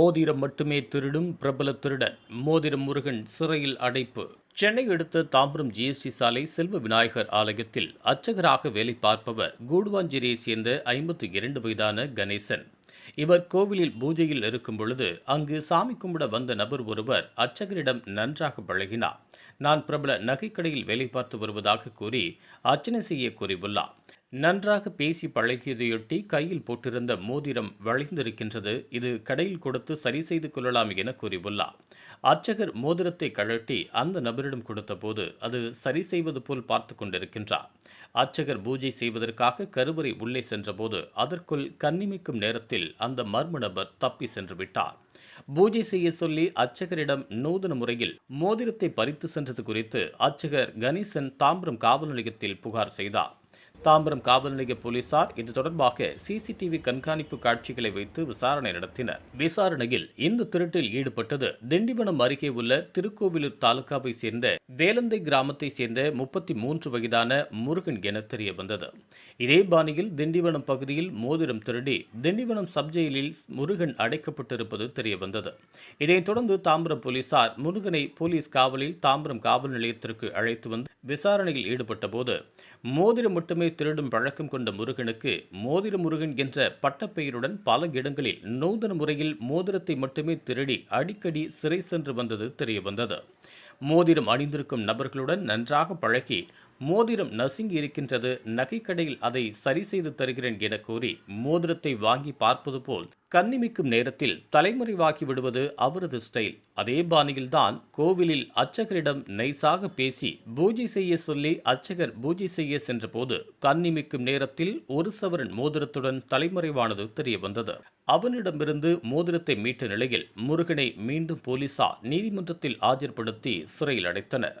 மோதிரம் மட்டுமே திருடும் பிரபல திருடன் மோதிரம் முருகன் சிறையில் அடைப்பு. சென்னை அடுத்த தாம்பரம் ஜிஎஸ்டி சாலை செல்வ விநாயகர் ஆலயத்தில் அர்ச்சகராக வேலை பார்ப்பவர் கூடுவாஞ்சேரியை சேர்ந்த ஐம்பத்தி இரண்டு வயதான கணேசன். இவர் கோவிலில் பூஜையில் இருக்கும் பொழுது அங்கு சாமி கும்பிட வந்த நபர் ஒருவர் அர்ச்சகரிடம் நன்றாக பழகினார். நான் பிரபல நகைக்கடையில் வேலை பார்த்து வருவதாக கூறி அர்ச்சனை செய்ய கூறியுள்ளார் நன்றாக பேசி பழகியதையொட்டி கையில் போட்டிருந்த மோதிரம் வளைந்திருக்கின்றது இது கடையில் கொடுத்து சரி செய்து கொள்ளலாம் என கூறியுள்ளார். அர்ச்சகர் மோதிரத்தை கழட்டி அந்த நபரிடம் கொடுத்தபோது அது சரி செய்வது போல் பார்த்து கொண்டிருக்கின்றார். அர்ச்சகர் பூஜை செய்வதற்காக கருவறை உள்ளே சென்றபோது அதற்குள் கண்ணிமைக்கும் நேரத்தில் அந்த மர்ம நபர் தப்பி சென்று விட்டார். பூஜை செய்ய சொல்லி அர்ச்சகரிடம் நூதன முறையில் மோதிரத்தை பறித்து சென்றது குறித்து அர்ச்சகர் கணேசன் தாம்பரம் காவல் நிலையத்தில் புகார் செய்தார். தாம்பரம் காவல் நிலைய போலீசார் இது தொடர்பாக சிசிடிவி கண்காணிப்பு காட்சிகளை வைத்து விசாரணை நடத்தினர். விசாரணையில் இந்த திருட்டில் ஈடுபட்டது திண்டிவனம் அருகே உள்ள திருக்கோவிலூர் தாலுகாவை சேர்ந்த வேலந்தை கிராமத்தை சேர்ந்த முப்பத்தி மூன்று வயதான முருகன் என தெரிய வந்தது. இதே பாணியில் திண்டிவனம் பகுதியில் மோதிரம் திருடி திண்டிவனம் சப்ஜெயிலில் முருகன் அடைக்கப்பட்டிருப்பது தெரிய வந்தது. இதைத் தொடர்ந்து தாம்பரம் போலீசார் முருகனை போலீஸ் காவலில் தாம்பரம் காவல் நிலையத்திற்கு அழைத்து வந்து விசாரணையில் ஈடுபட்ட போது மோதிரம் மட்டுமே திருடும் பழக்கம் கொண்ட முருகனுக்கு மோதிர முருகன் என்ற பட்டப்பெயருடன் பல இடங்களில் நூதன முறையில் மோதிரத்தை மட்டுமே திருடி அடிக்கடி சிறை சென்று வந்தது தெரிய வந்தது. மோதிரம் அணிந்திருக்கும் நபர்களுடன் நன்றாக பழகி மோதிரம் நசுங்கி இருக்கின்றது. நகைக்கடையில் அதை சரி செய்து தருகிறேன் என கூறி மோதிரத்தை வாங்கி பார்ப்பது போல் கண்ணிமிக்கும் நேரத்தில் தலைமறைவாகி விடுவது அவரது ஸ்டைல் அதே பாணியில்தான் கோவிலில் அர்ச்சகரிடம் நைசாக பேசி பூஜை செய்ய சொல்லி அர்ச்சகர் பூஜை செய்ய சென்றபோது கண்ணிமிக்கும் நேரத்தில் ஒரு சவரன் மோதிரத்துடன் தலைமறைவானது தெரிய வந்தது. அவனிடமிருந்து மோதிரத்தை மீட்ட நிலையில் முருகனை மீண்டும் போலீசார் நீதிமன்றத்தில் ஆஜர்படுத்தி சிறையில் அடைத்தனர்.